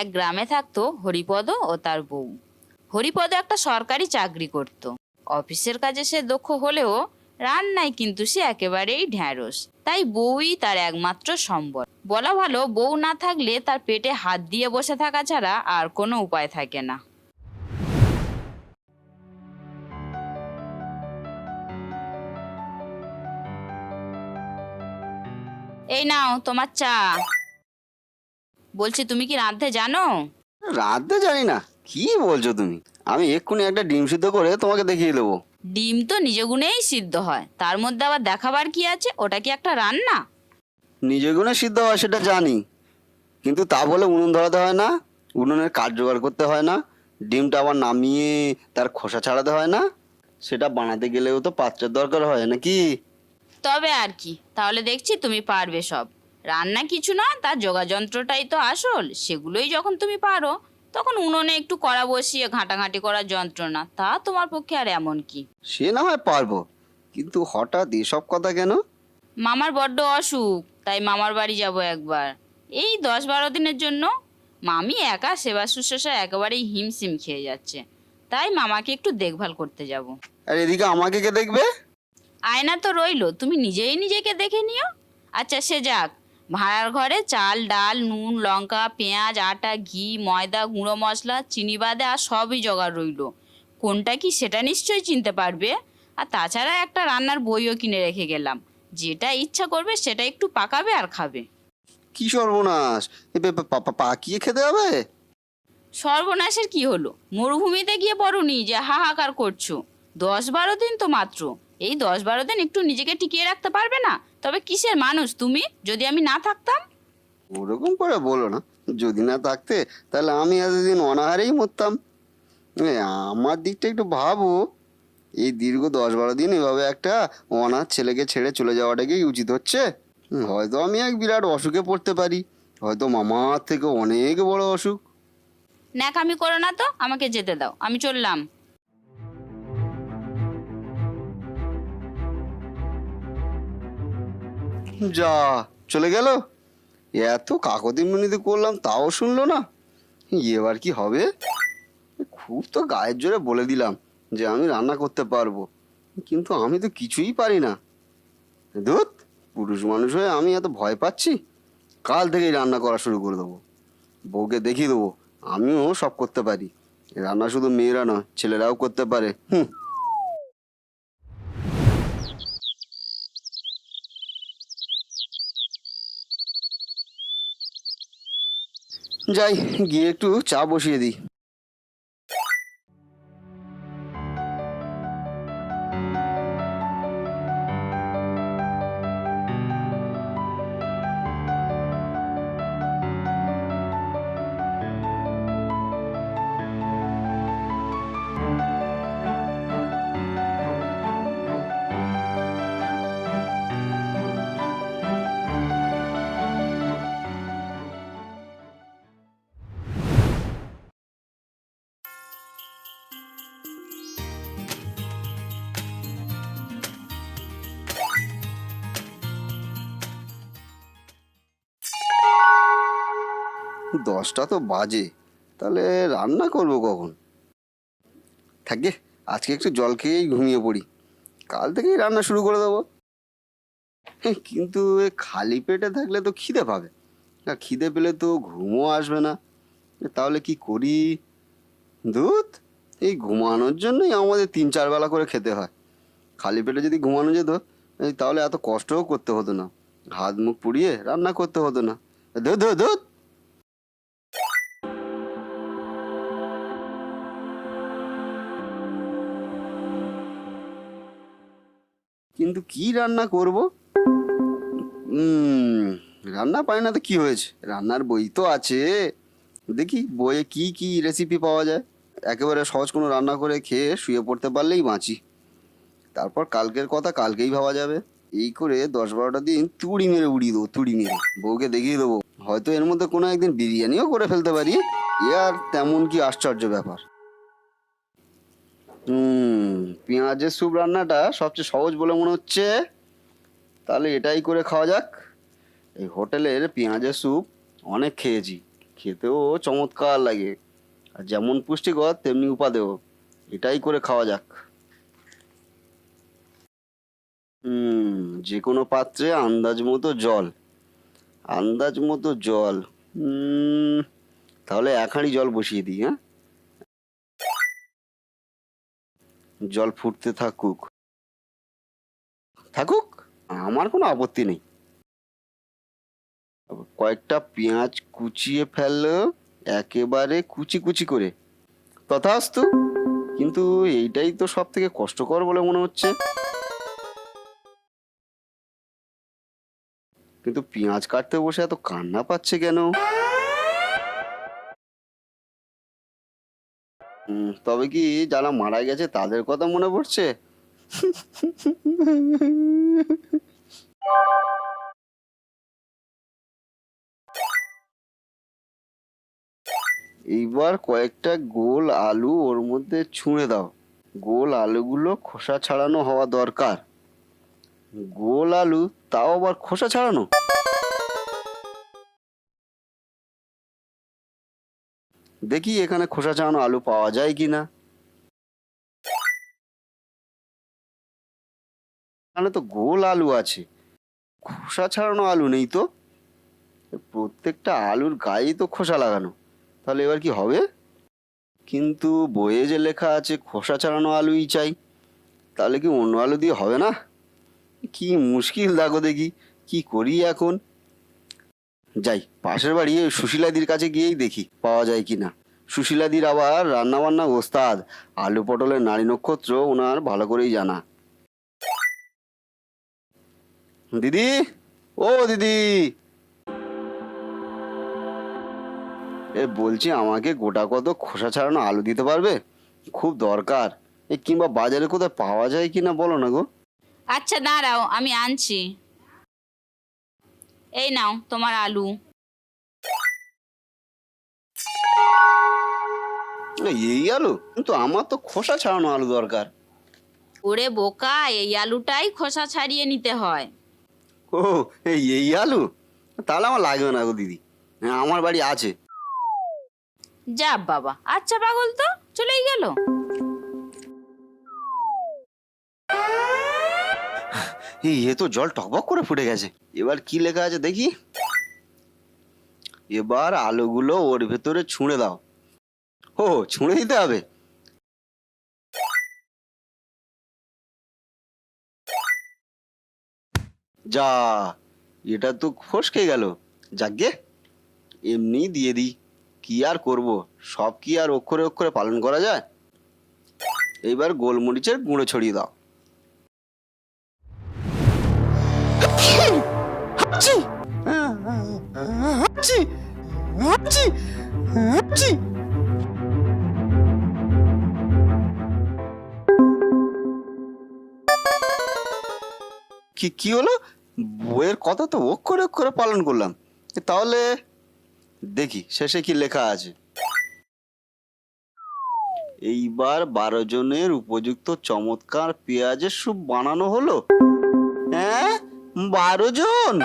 এক গ্রামে থাকতো হরিপদ ও তার বউ। হরিপদ একটা সরকারি চাকরি করত। অফিসের কাজে সে দক্ষ হলেও রান্নায় কিন্তু সে একেবারেই ঢ্যাঁড়স। তাই বউই তার একমাত্র সম্বল। বলা ভালো, বউ না থাকলে তার পেটে হাত দিয়ে বসে থাকা ছাড়া আর কোনো উপায় থাকে না। এই নাও তোমার চা। বলছি তুমি কি রাঁধতে জানো? রাঁধতে জানি না। কি বলছো তুমি? আমি এক্ষুনি একটা ডিম সিদ্ধ করে তোমাকে দেখিয়ে দেবো। ডিম তো নিজ গুণেই সিদ্ধ হয়। তার মধ্যে আবার দেখাবার কি আছে? ওটা কি একটা রান্না? নিজে গুণে সিদ্ধ হয় সেটা জানি। কিন্তু তা বলে উনুন ধরাতে হয় না উনুনের কাঠ জোগাড় করতে হয় না ডিমটা আবার নামিয়ে তার খোসা ছাড়াতে হয় না। সেটা বানাতে গেলেও তো পাত্রের দরকার হয় নাকি? তবে আর কি। তাহলে দেখছি তুমি পারবে সব। রান্না কিছু না তার যোগাযন্ত্রটাই তো আসল সেগুলোই যখন তুমি পারো। তখন উনুনে একটু কড়া বসিয়ে ঘাঁটাঘাঁটি করার যন্ত্রণা তা তোমার পক্ষে আর এমন কি? সে না হয় পারব কিন্তু হঠাৎ এসব কথা কেন? মামার বড্ড অসুখ তাই মামার বাড়ি যাব একবার। এই দশ বারো দিনের জন্য মামি একা সেবা শুশ্রূষা একেবারেই হিমশিম খেয়ে যাচ্ছে। তাই মামাকে একটু দেখভাল করতে যাব। আর এদিকে আমাকে কে দেখবে? আয়না তো রইল তুমি নিজেই নিজেকে দেখে নিও। আচ্ছা সে যাক ভাড়ার ঘরে চাল ডাল নুন লঙ্কা পেঁয়াজ আটা ঘি ময়দা গুঁড়ো মশলা চিনি বাদে আর সবই জোগাড় রইল। কোনটা কি সেটা নিশ্চয়ই চিনতে পারবে? আর তাছাড়া একটা রান্নার বইও কিনে রেখে গেলাম। যেটা ইচ্ছা করবে সেটা একটু পাকাবে আর খাবে। কি সর্বনাশ? পাকিয়ে খেতে হবে? সর্বনাশের কি হলো? মরুভূমিতে গিয়ে পড়ুনি যে হাহাকার করছ? দশ বারো দিন তো মাত্র। এই দশ বারো দিন একটু নিজেকে টিকিয়ে রাখতে পারবে না? তবে কিসের মানুষ তুমি? যদি আমি না থাকতাম? ওরকম করে বলো না। যদি না থাকতে তাহলে আমি এতদিন অনাহারেই মরতাম। এ, আমার দিকটা একটু ভাবো। এই দীর্ঘ দশ বারো দিন এভাবে একটা অনাথ ছেলেকে ছেড়ে চলে যাওয়াটাকেই উচিত হচ্ছে? হুম, হয়তো আমি এক বিরাট অসুখে পড়তে পারি। হয়তো মামার থেকে অনেক বড় অসুখ। ন্যাকামি করো না তো আমাকে যেতে দাও। আমি চললাম। যা, চলে গেল? এত কাকতি মিনতি করলাম, তাও শুনলো না। এবার কি হবে? খুব তো গায়ের জোরে বলে দিলাম যে আমি রান্না করতে পারব। কিন্তু আমি তো কিছুই পারি না। ধুত, পুরুষ মানুষ হয়ে আমি এত ভয় পাচ্ছি? কাল থেকেই রান্না করা শুরু করে দেবো। বউকে দেখিয়ে দেবো, আমিও সব করতে পারি। রান্না শুধু মেয়েরা নয়, ছেলেরাও করতে পারে। হুম। যাই গিয়ে একটু চা বসিয়ে দিই। দশটা তো বাজে। তাহলে রান্না করব কখন? থাকে আজকে একটু জল খেয়েই ঘুমিয়ে পড়ি। কাল থেকেই রান্না শুরু করে দেবো। কিন্তু খালি পেটে থাকলে তো খিদে পাবে। না, খিদে পেলে তো ঘুমও আসবে না। তাহলে কি করি? দুধ এই ঘুমানোর জন্যই আমাদের তিন চার বেলা করে খেতে হয়। খালি পেটে যদি ঘুমানো যেত তাহলে এত কষ্টও করতে হতো না। হাত মুখ পুড়িয়ে রান্না করতে হতো না। দুধ দুধ কিন্তু কি রান্না করব? রান্না পারি না তো কি হয়েছে? রান্নার বই তো আছে। দেখি বইয়ে কি কি রেসিপি পাওয়া যায়। একেবারে সহজ কোনো রান্না করে খেয়ে শুয়ে পড়তে পারলেই বাঁচি। তারপর কালকের কথা কালকেই ভাবা যাবে। এই করে দশ বারোটা দিন তুড়ি মেরে উড়িয়ে দেবো, তুড়ি মেরে। বউকে দেখিয়ে দেবো। হয়তো এর মধ্যে কোনো একদিন বিরিয়ানিও করে ফেলতে পারি। এ আর তেমন কি আশ্চর্য ব্যাপার। হুম, পেঁয়াজের স্যুপ রান্নাটা সবচেয়ে সহজ বলে মনে হচ্ছে। তাহলে এটাই করে খাওয়া যাক। এই হোটেলের পেঁয়াজের স্যুপ অনেক খেয়েছি। খেতেও চমৎকার লাগে। আর যেমন পুষ্টিকর, তেমনি উপাদেয়। এটাই করে খাওয়া যাক। হুম যে কোনো পাত্রে আন্দাজ মতো জল। আন্দাজ মতো জল। তাহলে এক হাঁড়ি জল বসিয়ে দিই হ্যাঁ? জল ফুটতে থাকুক। থাকুক, আমার কোনো আপত্তি নেই। কয়েকটা পেঁয়াজ কুচিয়ে ফেলল, একেবারে কুচি কুচি করে। তথাস্তু, কিন্তু এইটাই তো সব থেকে কষ্টকর বলে মনে হচ্ছে। কিন্তু পেঁয়াজ কাটতে বসে এত কান্না পাচ্ছে কেন? উম, তবে কি যারা মারা গেছে তাদের কথা মনে পড়ছে? এইবার কয়েকটা গোল আলু ওর মধ্যে ছুঁড়ে দাও। গোল আলুগুলো খোসা ছাড়ানো হওয়া দরকার। গোল আলু তাও আবার খোসা ছাড়ানো? দেখি এখানে খোসা ছাড়ানো আলু পাওয়া যায় কি না এখানে তো গোল আলু আছে। খোসা ছাড়ানো আলু নেই তো? প্রত্যেকটা আলুর গায়েই তো খোসা লাগানো। তাহলে এবার কি হবে? কিন্তু বইয়ে যে লেখা আছে, খোসা ছাড়ানো আলুই চাই। তাহলে কি অন্য আলু দিয়ে হবে না? কি মুশকিল, দেখো দেখি। কি করি এখন? যাই, পাশের বাড়ি ওই সুশীলাদির কাছে গিয়েই দেখি, পাওয়া যায় কি না সুশীলাদির আবার রান্না বান্না ওস্তাদ, আলু পটলের নারী নক্ষত্র ওনার ভালো করেই জানা। দিদি? ও দিদি! এ বলছি, আমাকে গোটা কত খোসা ছাড়ানো আলু দিতে পারবে? খুব দরকার। এ কিংবা বাজারে কোথায় পাওয়া যায় কি না বলো না গো। আচ্ছা দাঁড়াও, আমি আনছি। এই নাও তোমার আলু। এই আলু? কিন্তু আমার তো খোসা ছাড়ানো আলু দরকার। ওরে বোকা এই আলুটাই খোসা ছাড়িয়ে নিতে হয়। ও এই এই আলু? তাহলে আমার লাগবে না গো দিদি। আমার বাড়ি আছে। যা বাবা আচ্ছা পাগল তো চলেই গেল। এ তো জল টকবক করে ফুটে গেছে। এবার কি লেখা আছে দেখি? এবার আলুগুলো ওর ভেতরে ছুঁড়ে দাও। ও ছুঁড়ে দিতে হবে। যা, এটা তো ফসকে গেল। যাকে এমনি দিয়ে দিই। কি আর করব? সব কি আর অক্ষরে অক্ষরে পালন করা যায়? এইবার গোলমরিচের গুঁড়ো ছড়িয়ে দাও। কি কি হলো? বইয়ের কথা তো অক্ষরে অক্ষরে পালন করলাম। তাহলে দেখি, শেষে কি লেখা আছে? এইবার বারো জনের উপযুক্ত চমৎকার পেঁয়াজের স্যুপ বানানো হলো? হ্যাঁ? বারো জন?